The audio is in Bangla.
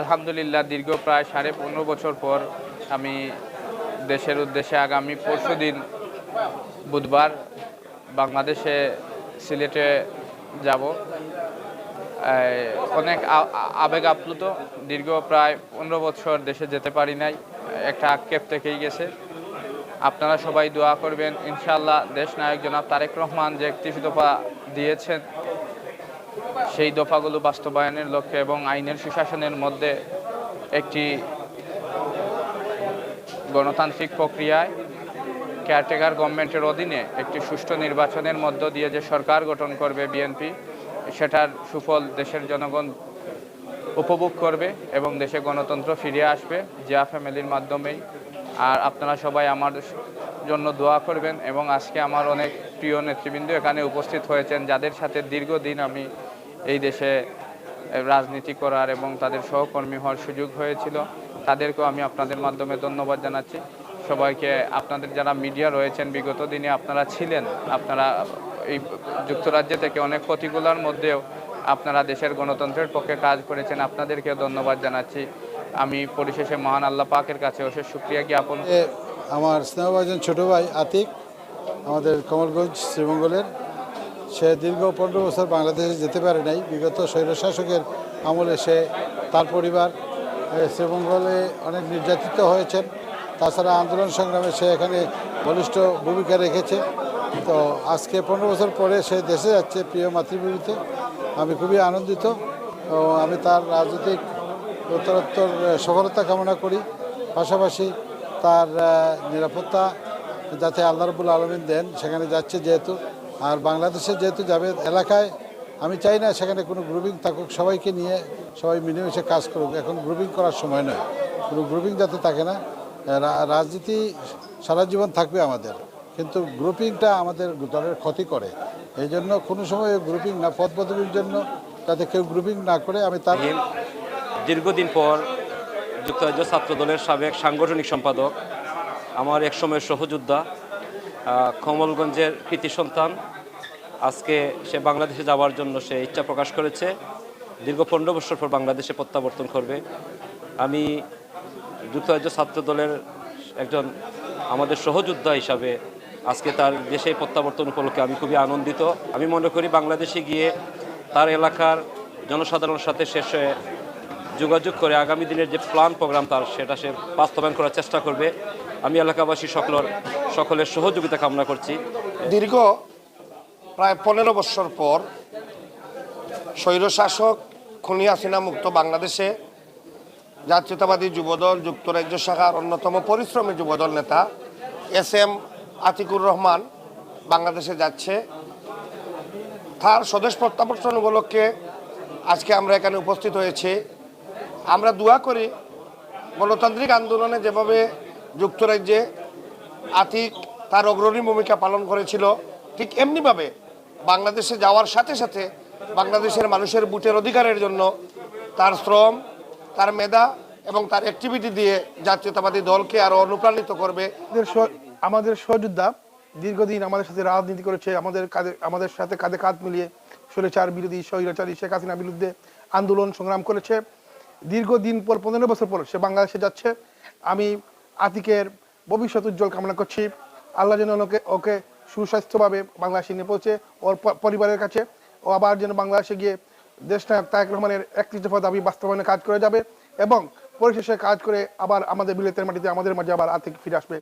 আলহামদুলিল্লাহ, দীর্ঘ প্রায় সাড়ে পনেরো বছর পর আমি দেশের উদ্দেশ্যে আগামী পরশু দিন বুধবার বাংলাদেশে সিলেটে যাব। অনেক আবেগ আপ্লুত। দীর্ঘ প্রায় পনেরো বছর দেশে যেতে পারি নাই, একটা আক্ষেপ থেকেই গেছে। আপনারা সবাই দোয়া করবেন ইনশাল্লাহ দেশ নায়ক জনাব তারেক রহমান যে একত্রিশ দফা দিয়েছেন সেই দফাগুলো বাস্তবায়নের লক্ষ্যে এবং আইনের সুশাসনের মধ্যে একটি গণতান্ত্রিক প্রক্রিয়ায় কেয়ারটেকার গভর্নমেন্টের অধীনে একটি সুষ্ঠু নির্বাচনের মধ্য দিয়ে যে সরকার গঠন করবে বিএনপি, সেটার সুফল দেশের জনগণ উপভোগ করবে এবং দেশে গণতন্ত্র ফিরে আসবে জিয়া ফ্যামিলির মাধ্যমেই। আর আপনারা সবাই আমার জন্য দোয়া করবেন এবং আজকে আমার অনেক প্রিয় নেতৃবৃন্দ এখানে উপস্থিত হয়েছেন, যাদের সাথে দীর্ঘদিন আমি এই দেশে রাজনীতি করার এবং তাদের সহকর্মী হওয়ার সুযোগ হয়েছিল। তাদেরকেও আমি আপনাদের মাধ্যমে ধন্যবাদ জানাচ্ছি। সবাইকে, আপনাদের যারা মিডিয়া রয়েছেন, বিগত দিনে আপনারা ছিলেন, আপনারা এই যুক্তরাজ্য থেকে অনেক প্রতিকূলার মধ্যেও আপনারা দেশের গণতন্ত্রের পক্ষে কাজ করেছেন আপনাদেরকে ধন্যবাদ জানাচ্ছি। আমি পরিশেষে মহান আল্লাহ পাকের কাছে অশেষ শুক্রিয়া জ্ঞাপন আমার স্নেহভাজন ছোট ভাই আতিক, আমাদের কমলগঞ্জ, শ্রীমঙ্গলের সে দীর্ঘ পনেরো বছর বাংলাদেশে যেতে পারে নাই। বিগত স্বৈরশাসকের আমলে সে, তার পরিবার শ্রীমঙ্গলে অনেক নির্যাতিত হয়েছেন। তাছাড়া আন্দোলন সংগ্রামে সে এখানে বলিষ্ঠ ভূমিকা রেখেছে। তো আজকে পনেরো বছর পরে সে দেশে যাচ্ছে প্রিয় মাতৃভূমিতে। আমি খুবই আনন্দিত আমি তার রাজনৈতিক উত্তরোত্তর সফলতা কামনা করি। পাশাপাশি তার নিরাপত্তা যাতে আল্লাহ রবুল আলমিন দেন, সেখানে যাচ্ছে যেহেতু। আর বাংলাদেশে যেহেতু যাবে এলাকায়, আমি চাই না সেখানে কোনো গ্রুপিং থাকুক, সবাইকে নিয়ে সবাই মিলেমিশে কাজ করুক। এখন গ্রুপিং করার সময় নয়। কোনো গ্রুপিং যাতে থাকে না রাজনীতি সারা জীবন থাকবে আমাদের। কিন্তু গ্রুপিংটা আমাদের দলের ক্ষতি করে। এই জন্য কোনো সময় গ্রুপিং না পদ পদবীর জন্য যাতে কেউ গ্রুপিং না করে, আমি তার দীর্ঘদিন পর যুক্তরাজ্য ছাত্র দলের সাবেক সাংগঠনিক সম্পাদক, আমার এক সময়ের সহযোদ্ধা কমলগঞ্জের কৃতি সন্তান। আজকে সে বাংলাদেশে যাওয়ার জন্য সে ইচ্ছা প্রকাশ করেছে। দীর্ঘ পনেরো বছর পর বাংলাদেশে প্রত্যাবর্তন করবে। আমি যুক্তরাজ্য ছাত্র দলের একজন আমাদের সহযোদ্ধা হিসাবে আজকে তার দেশে প্রত্যাবর্তন উপলক্ষে আমি খুবই আনন্দিত। আমি মনে করি বাংলাদেশে গিয়ে তার এলাকার জনসাধারণের সাথে শেষে যোগাযোগ করে আগামী দিনের যে প্ল্যান প্রোগ্রাম তার, সেটা সে বাস্তবায়ন করার চেষ্টা করবে। আমি এলাকাবাসী সকলের সকলের সহযোগিতা কামনা করছি। দীর্ঘ প্রায় পনেরো বছর পর স্বৈরশাসক খুনি হাসিনা মুক্ত বাংলাদেশে জাতীয়তাবাদী যুবদল, যুক্তরাজ্য শাখার অন্যতম পরিশ্রমী যুবদল নেতা এস এম আতিকুর রহমান বাংলাদেশে যাচ্ছে। তার স্বদেশ প্রত্যাবর্তন উপলক্ষে আজকে আমরা এখানে উপস্থিত হয়েছি। আমরা দোয়া করি গণতান্ত্রিক আন্দোলনে যেভাবে যুক্তরাজ্যে আতিক তার অগ্রণী ভূমিকা পালন করেছিল। ঠিক এমনিভাবে বাংলাদেশে যাওয়ার সাথে সাথে বাংলাদেশের মানুষের বুটের অধিকারের জন্য তার শ্রম, তার মেধা এবং তার অ্যাক্টিভিটি দিয়ে জাতীয়তাবাদী দলকে আরও অনুপ্রাণিত করবে। আমাদের সহযোদ্ধা দীর্ঘদিন আমাদের সাথে রাজনীতি করেছে, আমাদের কাঁধে আমাদের সাথে কাঁধে কাঁধ মিলিয়ে স্বৈরাচার বিরোধী স্বৈরাচারী শেখ হাসিনার বিরুদ্ধে আন্দোলন সংগ্রাম করেছে। দীর্ঘদিন পর, পনেরো বছর পর সে বাংলাদেশে যাচ্ছে। আমি আতিকের ভবিষ্যৎ উজ্জ্বল কামনা করছি। আল্লাহ যেন ওকে ওকে সুস্বাস্থ্যভাবে বাংলাদেশে নিয়ে পৌঁছে, ওর পরিবারের কাছে, ও আবার যেন বাংলাদেশে গিয়ে দেশনায়ক তায়ক রহমানের একত্রিশ দফা দাবি বাস্তবায়নে কাজ করে যাবে এবং পরিশেষে কাজ করে আবার আমাদের বিলেতের মাটিতে আমাদের মাঝে আবার আতিক ফিরে আসবে।